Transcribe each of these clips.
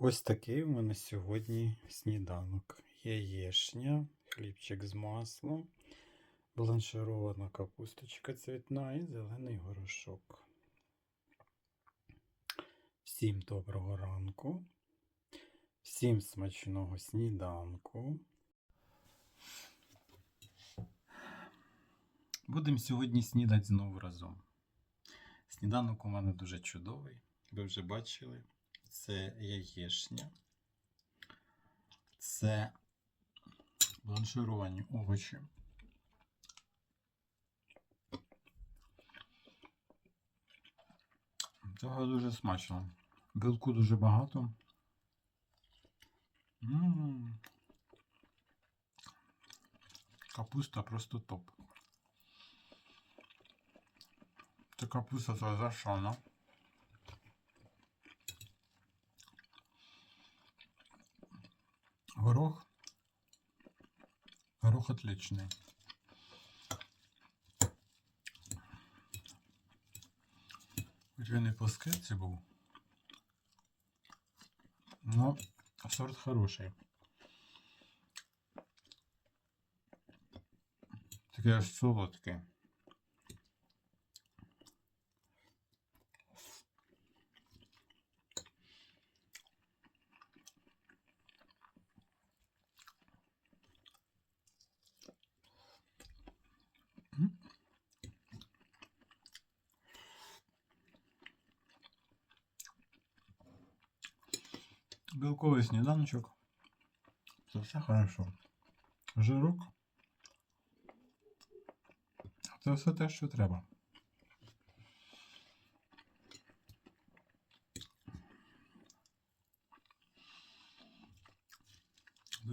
Ось такий у мене сьогодні сніданок. Яєшня, хлібчик з маслом, бланширована капусточка цвітна і зелений горошок. Всім доброго ранку, всім смачного сніданку. Будемо сьогодні снідати знову разом. Сніданок у мене дуже чудовий, ви вже бачили. Це яєшня. Це бланшировані овочі. Цього дуже смачно. Білку дуже багато. М. Капуста просто топ. Це капуста зашана. Горох. Горох отличный. Хоч він і по скетці був. Но сорт хороший. Такий аж солодкий. Белковий сніданочок. Це все хорошо. Жирок. Це все те, що треба.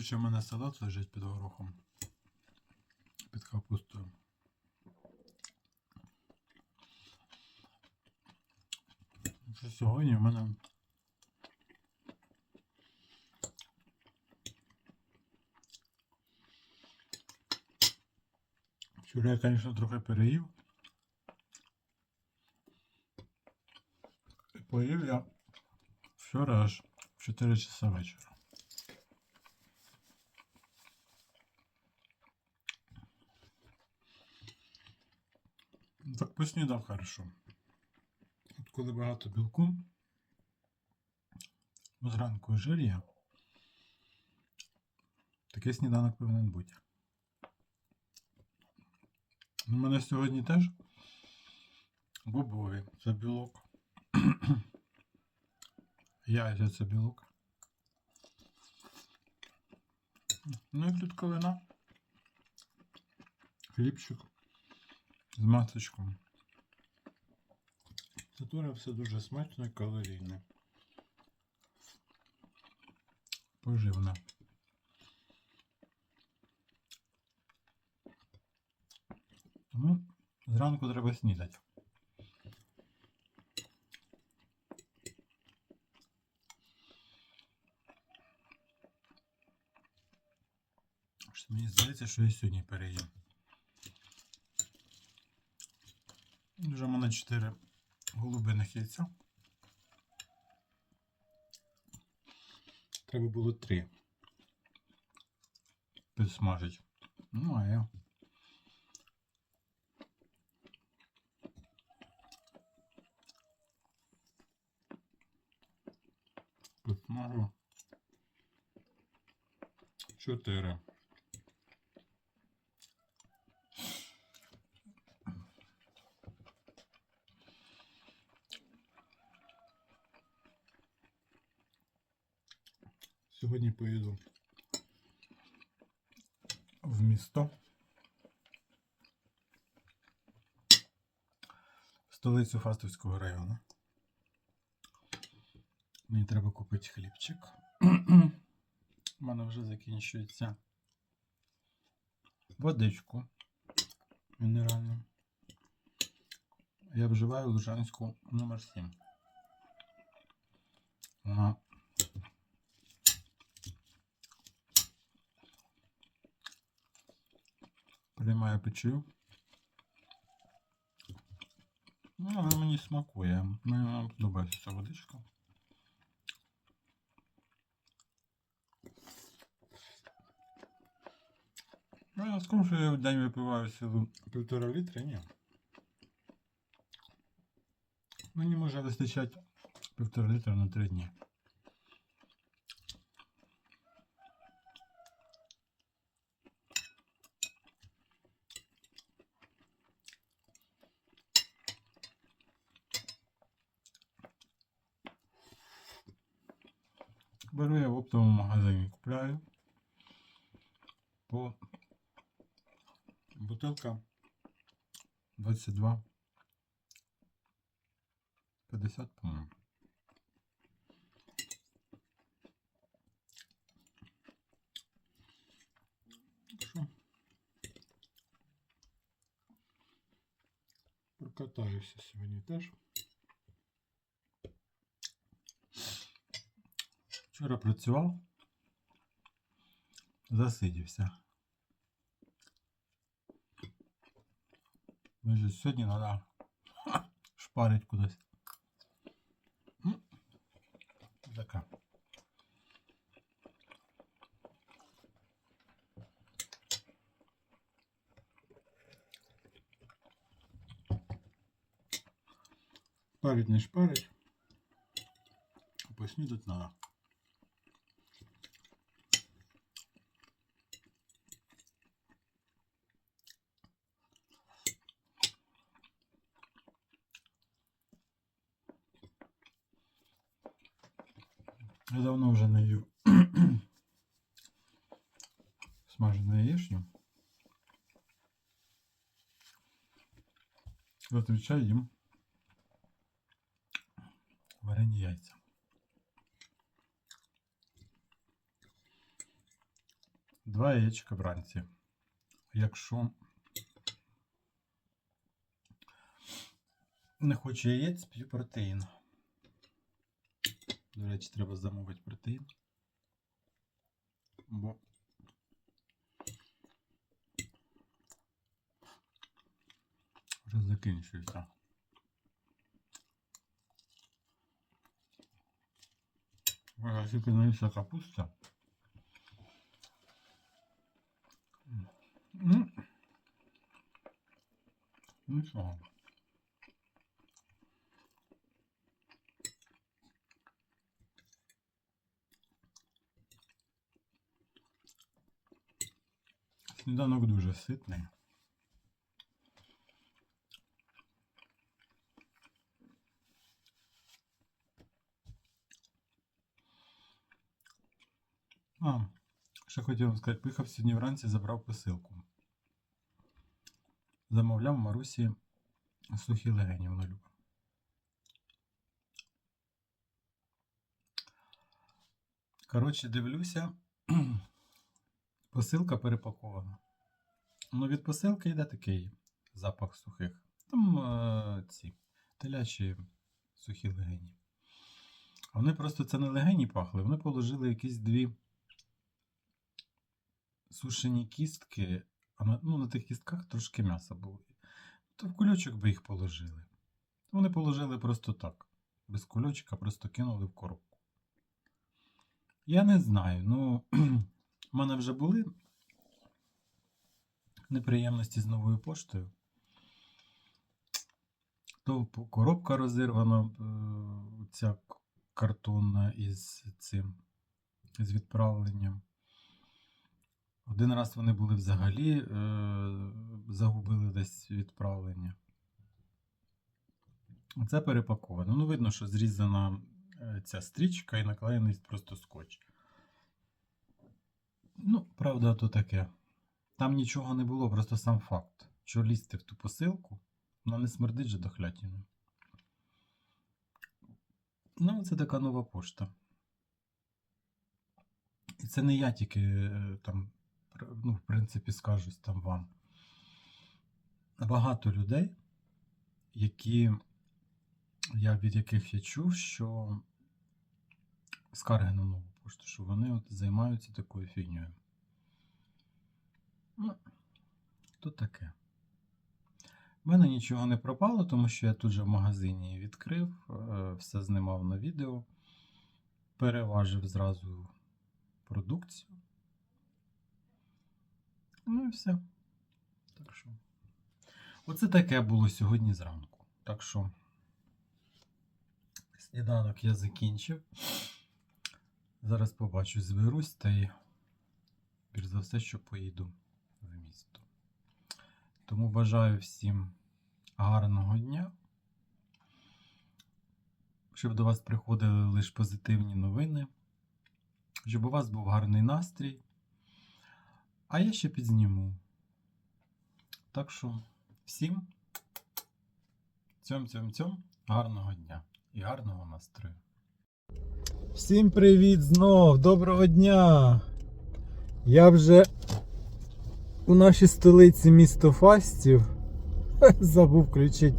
Ще в мене салат лежить під горохом. Під капустою. Сьогодні в мене Вчора я, звісно, трохи переїв. І поїв я вчора аж в 4 часа вечора. Так поснідав хорошо. От коли багато білку, зранку жир є, такий сніданок повинен бути. У мене сьогодні теж бобові. Це білок. Яйця це білок. Ну і клітковина. Хлібчик з масочком. Це теж все дуже смачно і калорійне. Поживне. Тому зранку треба снідати. Мені здається, що я сьогодні переїм. Вже в мене 4 голубиних яйця. Треба було 3 підсмажити. Ну, а я 4. Сьогодні поїду в місто. Столицю Фастовського району. Мені треба купити хлібчик. У мене вже закінчується водичку мінеральну. Я вживаю Лужанську номер 7. Вона приймає печію. Ну, вона мені смакує. Мені подобається ця водичка. сказав, що я в день випиваю силу півтора літра, ні. Мені може вистачати півтора літра на три дні. Беру я в оптовому магазині, купляю по бутилка 22 50, по-моєму. Прокатаюся сьогодні теж. Вчора працював, засидівся. Може, сьогодні треба шпарить кудись. М, Така. Шпарить не шпарить. а Поснідати треба. Зазвичай їм варені яйця. Два яєчка вранці. Якщо не хочу яєць, п'ю протеїн. До речі, треба замовити протеїн. Бо закінчується. Ой, тільки наївся капуста. М. Нічого. Сніданок дуже ситний. Ще хотів вам сказати, поїхав сьогодні вранці, забрав посилку. Замовляв Марусі сухі легені, вона любить. Коротше, дивлюся, посилка перепакована. Ну, від посилки йде такий запах сухих. Там е, ці телячі сухі легені. Вони просто це не легені пахли, вони положили якісь дві сушені кістки, а на, ну, на тих кістках трошки м'яса було. То в кульочок би їх положили. Вони положили просто так. Без кульочка, просто кинули в коробку. Я не знаю. Ну, в мене вже були неприємності з новою поштою. То коробка розірвана, е, ця картонна із цим з відправленням. Один раз вони були взагалі, е, загубили десь відправлення. Це перепаковано. Ну, видно, що зрізана е, ця стрічка і наклеєний просто скотч. Ну, правда, то таке. Там нічого не було, просто сам факт. Що лізти в ту посилку, вона не смердить же дохлятіною. Ну, це така нова пошта. І це не я тільки е, там, ну, в принципі, скажусь там вам. Багато людей, які, я від яких я чув, що скарги на нову пошту, що вони от займаються такою фігньою. Ну, то таке. У мене нічого не пропало, тому що я тут же в магазині відкрив, е, все знімав на відео, переважив зразу продукцію. Ну і все. Так що. Оце таке було сьогодні зранку. Так що. Сніданок я закінчив. Зараз побачу, зберусь та й більш за все, що поїду в місто. Тому бажаю всім гарного дня. Щоб до вас приходили лише позитивні новини. Щоб у вас був гарний настрій. А я ще підзніму. Так що всім цьом-цьом-цьом, гарного дня і гарного настрою. Всім привіт знов! Доброго дня! Я вже у нашій столиці місто Фастів. Забув включити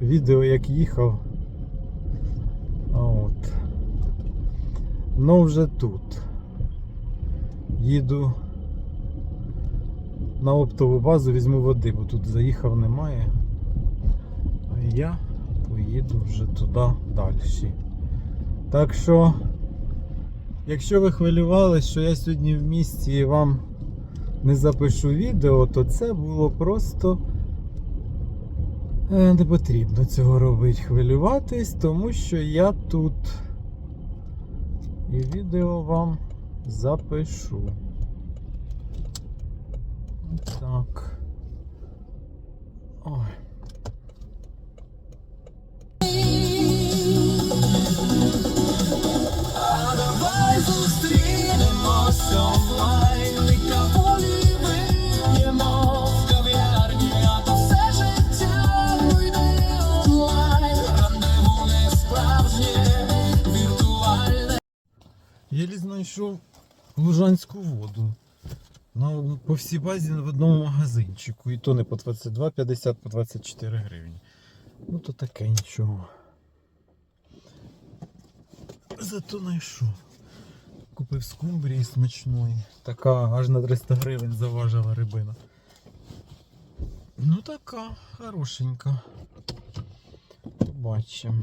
відео, як їхав. От. Ну вже тут. Їду на оптову базу, візьму води, бо тут заїхав немає. А я поїду вже туди далі. Так що, якщо ви хвилювалися, що я сьогодні в місті і вам не запишу відео, то це було просто е, не потрібно цього робити, хвилюватись, тому що я тут і відео вам запишу. Так. Ой. А давай зустрінемось онлайн і вип'ємо в кав'ярні, а то все життя йде онлайн. Рандеву не справжнє, віртуальне. Єлі знайшов лужанську воду. На, по всій базі в одному магазинчику. І то не по 22, 50, по 24 гривні. Ну то таке нічого. Зато знайшов. Купив скумбрії смачної. Така аж на 300 гривень заважила рибина. Ну така хорошенька. Бачимо.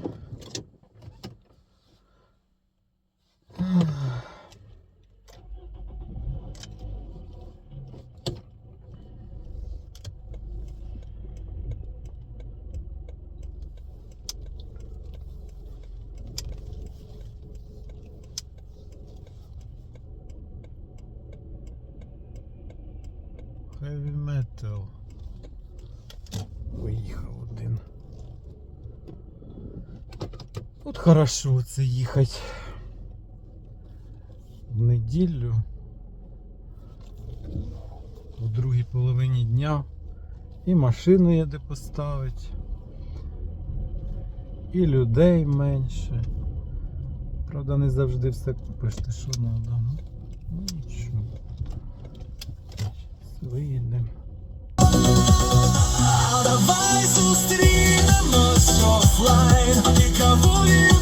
Heavy metal. Поїхав один. От хорошо це їхати в неділю. В другій половині дня. І машину є де поставити. І людей менше. Правда, не завжди все купиш, ти що надо. Ну, нічого. Щас Виїдемо. Давай зустрінемось офлайн і кавулі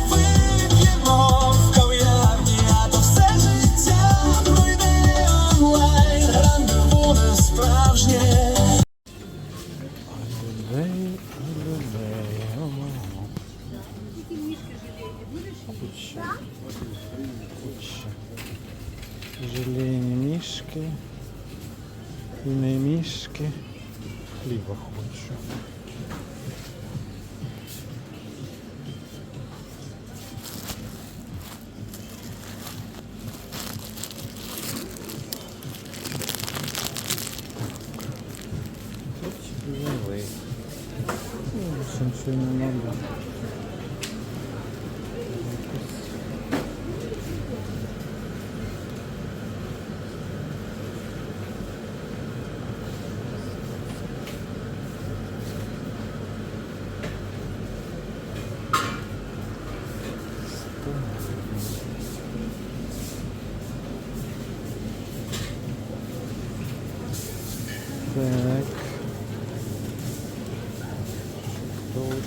мішки. Не мішки. Хліба хочу. Тут взяли. Ну, більше нічого не надо. Так. Тут.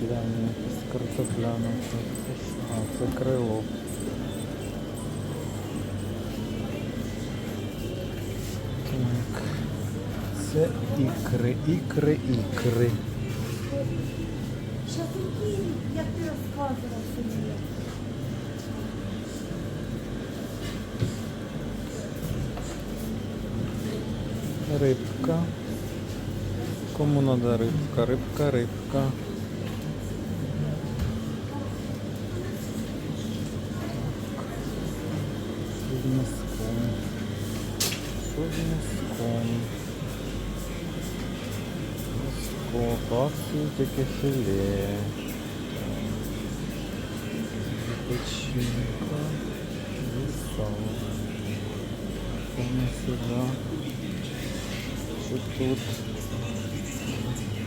Глянь, якась картопляна. Це, це що? А, це крило. Так. Це ікри, ікри, ікри. Шашлики, як ти розказував собі. Рибка. Кому надо рибка? Рибка, рибка. тільки філе. Печінка. І сало. Пане сюди. Що тут?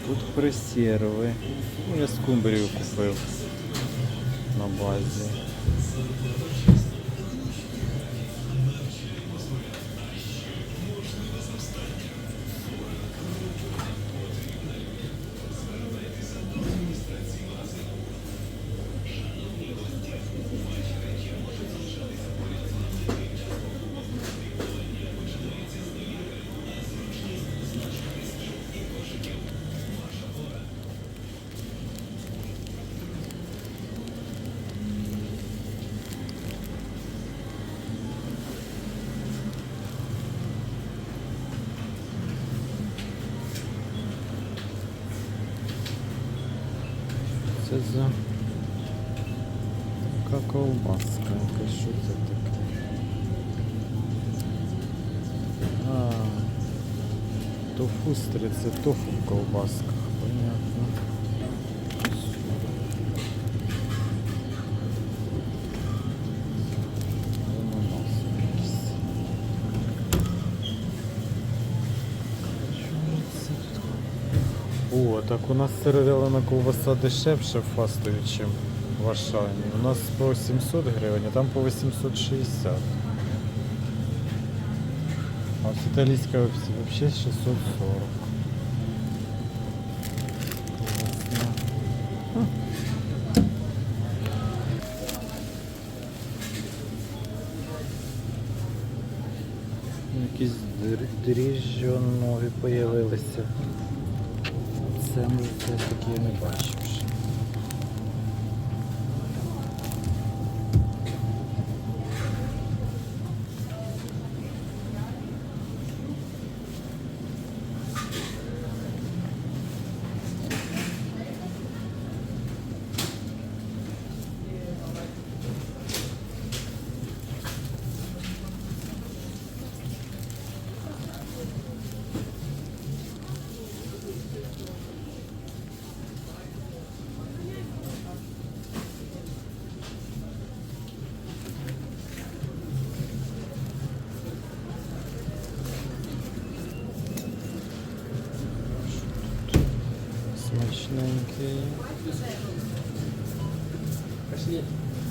Тут пресерви. Ну, я скумбрію купив на базі. Це така ковбаска. Яка що це таке? А, тофустри, це тофу в О, так у нас сировялина ковбаса дешевше фастові, ніж в Ашані. У нас по 700 гривень, а там по 860. А от італійська взагалі 640. Якісь дрі- дріжджі нові появилися. Це ми це такі не бачив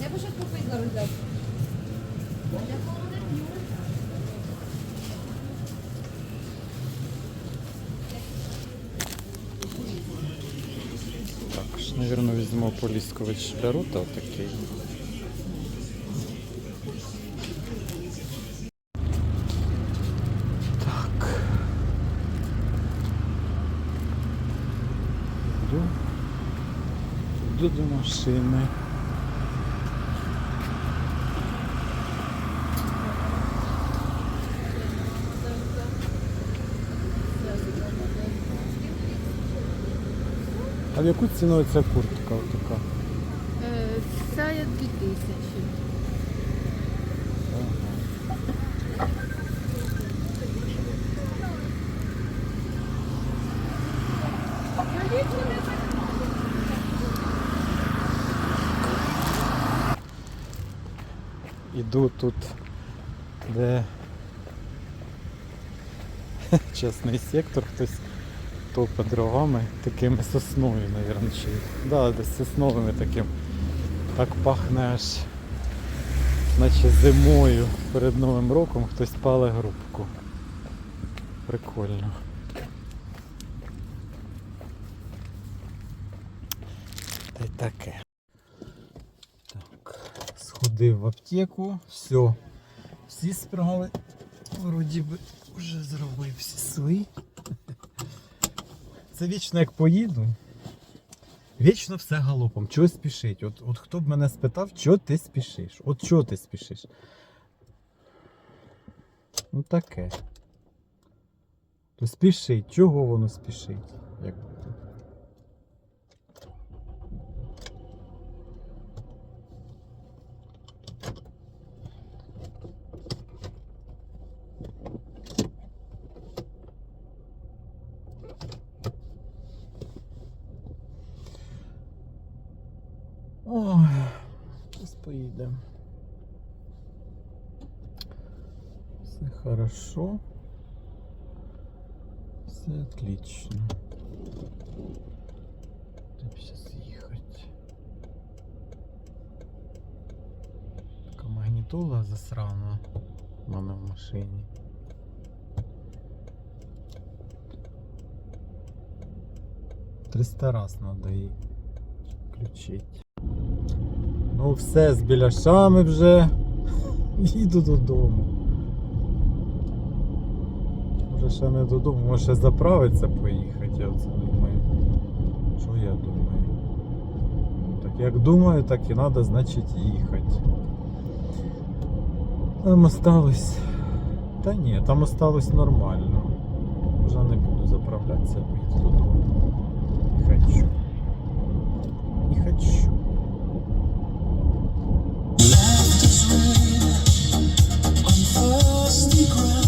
Я би щось попити взяв. Так, ж, наверное, візьму полісковий шлярута такий. Так. Йду. Йду до машини. Яку ціну ця куртка така? Це є 2000. Іду тут, де частний сектор, хтось топе дровами, такими сосновими, мабуть, чи. Да, десь сосновими таким. Так пахне аж, наче зимою перед Новим роком хтось пале грубку. Прикольно. Та й таке. Так, сходив в аптеку, все. Всі справи вроді би вже зробив всі свої. Це вічно як поїду. Вічно все галопом. Чого спішить? От, от хто б мене спитав, чого ти спішиш? От чого ти спішиш? Ну таке. То спішить, чого воно спішить? Як... зараз поїдемо. Все хорошо. Все отлично. Будем сейчас ехать. Така магнітола засрана в мене в машині. Триста раз треба її включити. Ну все, з біляшами вже. Їду додому. Може ще не додому, може заправиться поїхати, я оце думаю. Що я думаю? Ну, так як думаю, так і треба, значить, їхати. Там осталось. Та ні, там осталось нормально. Вже не буду заправлятися, поїду додому. Не хочу. Не хочу. grow.